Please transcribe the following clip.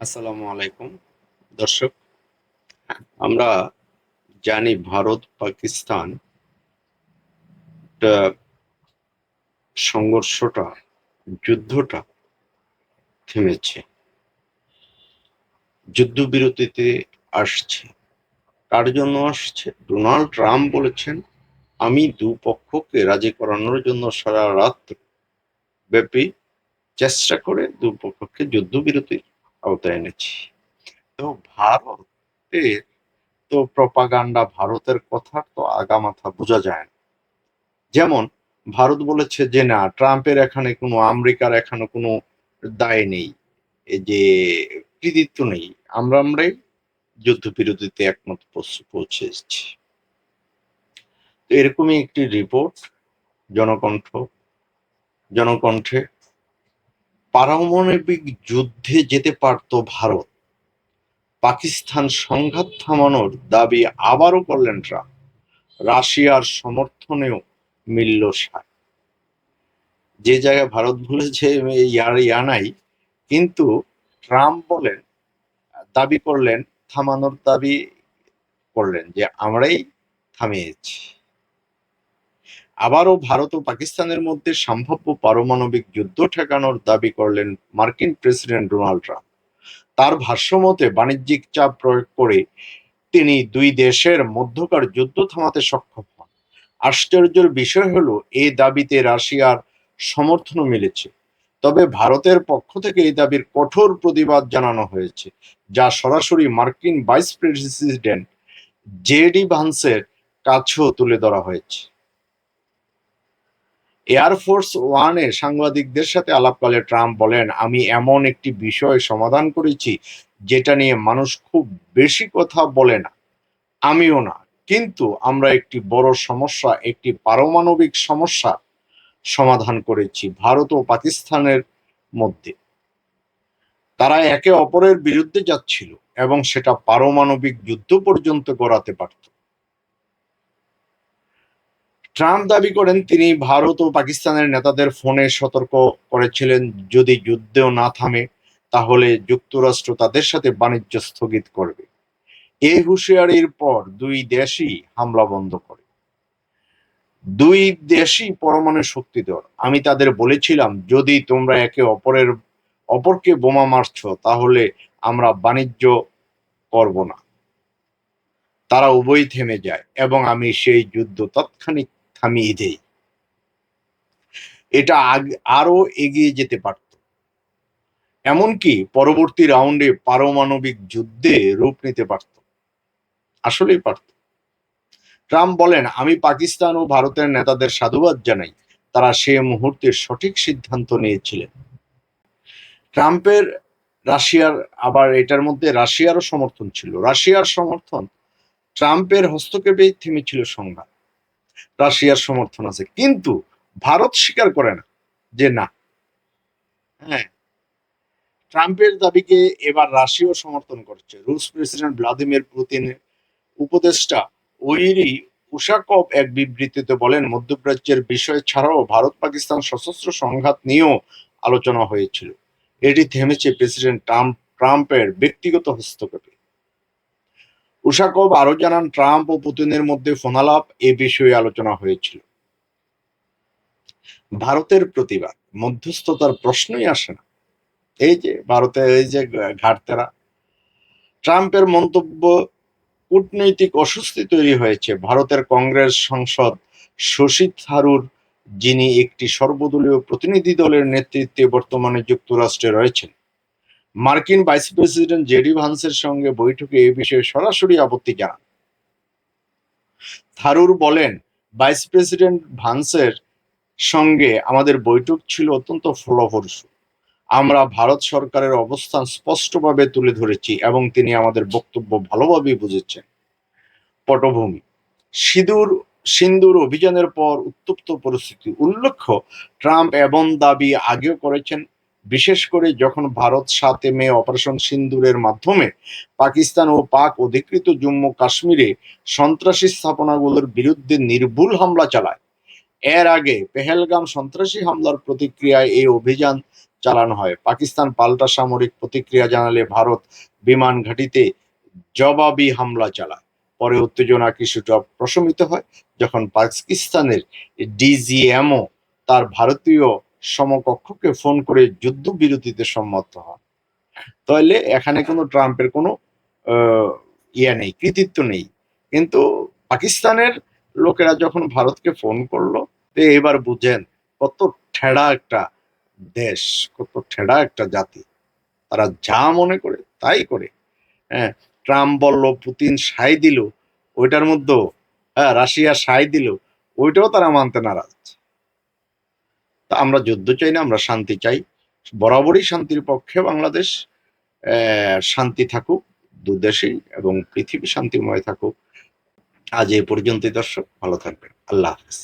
আসসালামু আলাইকুম, দর্শক। আমরা জানি ভারত, পাকিস্তান সংঘর্ষটা, যুদ্ধটা থেমেছে। যুদ্ধবিরতিতে আসছে। কার জন্য আসছে? ডোনাল্ড ট্রাম্প বলেছেন, আমি দুপক্ষকে রাজি করানোর জন্য সারা রাত ব্যাপী চেষ্টা করে দুপক্ষকে যুদ্ধবিরতির আওতায় এনেছি তো ভারতের তো প্রপাগান্ডা ভারতের কথা তো আগামাথা বোঝা যায় না। যেমন ভারত বলেছে যে, না, ট্রাম্পের এখানে কোনো, আমেরিকার এখানে কোনো দায় নেই। যে, কৃতিত্ব নেই। আমরা আমরাই যুদ্ধবিরতিতে একমত পৌঁছ- তো এরকমই একটি রিপোর্ট জনকণ্ঠ, জনকণ্ঠে পারমাণবিক যুদ্ধে যেতে পারত ভারত। পাকিস্তান সংঘাত থামানোর দাবি আবারও করলেন ট্রাম্প। রাশিয়ার সমর্থনেও মিলল সায়। যে জায়গায় ভারত বলেছে, ইয়ার ইয়া নাই, কিন্তু ট্রাম্প বলেন, দাবি করলেন, থামানোর দাবি করলেন যে, আমরাই থামিয়েছি। আবারও ভারত ও পাকিস্তানের মধ্যে সম্ভাব্য পারমাণবিক যুদ্ধ ঠেকানোর দাবি করলেন মার্কিন প্রেসিডেন্ট ডোনাল্ড ট্রাম্প। তার ভাষ্যমতে, বাণিজ্যিক চাপ প্রয়োগ করে তিনি দুই দেশের মধ্যকার যুদ্ধ থামাতে সক্ষম হন। আশ্চর্যের বিষয় হলো এই দাবিতে রাশিয়ার সমর্থনও মিলেছে। তবে ভারতের পক্ষ থেকে এই দাবির কঠোর প্রতিবাদ জানানো হয়েছে, যা সরাসরি মার্কিন ভাইস প্রেসিডেন্ট জেডি ভান্সের কাছেও তুলে ধরা হয়েছে। এয়ারফোর্স ওয়ানে সাংবাদিকদের সাথে আলাপকালে ট্রাম্প বলেন, আমি এমন একটি বিষয় সমাধান করেছি যেটা নিয়ে মানুষ খুব বেশি কথা বলে না। আমিও না। কিন্তু আমরা একটি বড় সমস্যা, একটি পারমাণবিক সমস্যা সমাধান করেছি ভারত ও পাকিস্তানের মধ্যে। তারা একে অপরের বিরুদ্ধে যাচ্ছিল এবং সেটা পারমাণবিক যুদ্ধ পর্যন্ত গড়াতে পারত। ট্রাম্প দাবি করেন, তিনি ভারত ও পাকিস্তানের নেতাদের ফোনে সতর্ক করেছিলেন, যদি যুদ্ধেও না থামে, তাহলে যুক্তরাষ্ট্র তাদের সাথে বাণিজ্য স্থগিত করবে। এই হুঁশিয়ারির পর দুই দেশই হামলা বন্ধ করে। দুই দেশই পরমাণু শক্তিধর। আমি তাদের বলেছিলাম, যদি তোমরা একে অপরের, অপরকে বোমা মারছ, তাহলে আমরা বাণিজ্য করব না। তারা উভয় থেমে যায় এবং আমি সেই যুদ্ধ তাৎক্ষণিক থামিয়ে দেই। এটা আরও এগিয়ে যেতে পারত। এমনকি পরবর্তী রাউন্ডে পারমাণবিক যুদ্ধে রূপ নিতে পারত। আসলেই পারত। ট্রাম্প বলেন, আমি পাকিস্তান ও ভারতের নেতাদের সাধুবাদ জানাই। তারা সে মুহূর্তে সঠিক সিদ্ধান্ত নিয়েছিলেন। ট্রাম্পের রাশিয়ার, আবার এটার মধ্যে রাশিয়ারও সমর্থন ছিল। রাশিয়ার সমর্থন ট্রাম্পের হস্তক্ষেপেই থেমেছিল সংঘাত। রাশিয়ার সমর্থন আছে। কিন্তু ভারত স্বীকার করে না যে না। হ্যাঁ। ট্রাম্পের দাবিকে এবার রাশিয়াও সমর্থন করছে। রুশ প্রেসিডেন্ট ভ্লাদিমির পুতিনের উপদেষ্টা ওইরি উশাকভ এক বিবৃতিতে বলেন, মধ্যপ্রাচ্যের বিষয় ছাড়াও ভারত পাকিস্তান সশস্ত্র সংঘাত নিয়েও আলোচনা হয়েছিল। এটি থেমেছে প্রেসিডেন্ট ট্রাম্প ট্রাম্পের ব্যক্তিগত হস্তক্ষেপে। উশাকভ আরও জানান, ট্রাম্প ও পুতিনের মধ্যে ফোনালাপ এ বিষয়ে আলোচনা হয়েছিল। ভারতের প্রতিবাদ, মধ্যস্থতার প্রশ্নই আসে না। এই যে ভারতের এই যে ঘাটতেরা, ট্রাম্পের মন্তব্য, কূটনৈতিক অস্বস্তি তৈরি হয়েছে। ভারতের কংগ্রেস সংসদ শশী থারুর, যিনি একটি সর্বদলীয় প্রতিনিধি দলের নেতৃত্বে বর্তমানে যুক্তরাষ্ট্রে রয়েছেন। মার্কিন ভাইস প্রেসিডেন্ট জেডি ভান্সের সঙ্গে বৈঠকে এ বিষয়ে সরাসরি আপত্তি জানান। থারুর বলেন, ভাইস প্রেসিডেন্ট ভান্সের সঙ্গে আমাদের বৈঠক ছিল অত্যন্ত ফলপ্রসূ। আমরা ভারত সরকারের অবস্থান স্পষ্টভাবে তুলে ধরেছি এবং তিনি আমাদের বক্তব্য ভালোভাবেই বুঝেছেন। পটভূমি, সিঁদুর, সিন্দুর অভিযানের পর উত্তপ্ত পরিস্থিতি। উল্লেখ্য, ট্রাম্প এমন দাবি আগেও করেছেন বিশেষ করে যখন ভারত সাতে মে অপারেশন সিন্দুরের মাধ্যমে পাকিস্তান ও পাক অধিকৃত জম্মু কাশ্মীরে সন্ত্রাসী স্থাপনাগুলোর বিরুদ্ধে নির্ভুল হামলা চালায়। এর আগে পেহেলগাম সন্ত্রাসী হামলার প্রতিক্রিয়ায় এই অভিযান চালানো হয়। পাকিস্তান পাল্টা সামরিক প্রতিক্রিয়া জানালে ভারত বিমান ঘাঁটিতে জবাবি হামলা চালায়। পরে উত্তেজনা কিছুটা প্রশমিত হয়, যখন পাকিস্তানের ডিজিএমও তার ভারতীয় সমকক্ষকে ফোন করে যুদ্ধবিরতিতে সম্মত হন। তাহলে এখানে কোনো ট্রাম্পের কোনো ইয়ে নেই, কৃতিত্ব নেই। কিন্তু পাকিস্তানের লোকেরা যখন ভারতকে ফোন করল, তো এবার বুঝেন কত ঠেড়া একটা দেশ, কত ঠেড়া একটা জাতি। তারা যা মনে করে তাই করে। হ্যাঁ ট্রাম্প বলল, পুতিন সাই দিল। ওইটার মধ্যেও হ্যাঁ রাশিয়া সাই দিল। ওইটাও তারা মানতে নারাজ। তা আমরা যুদ্ধ চাই না, আমরা শান্তি চাই। বরাবরই শান্তির পক্ষে বাংলাদেশ শান্তি থাকুক দু দেশেই এবং পৃথিবী শান্তিময় থাকুক। আজ এ পর্যন্তই দর্শক, ভালো থাকবেন। আল্লাহ হাফিজ।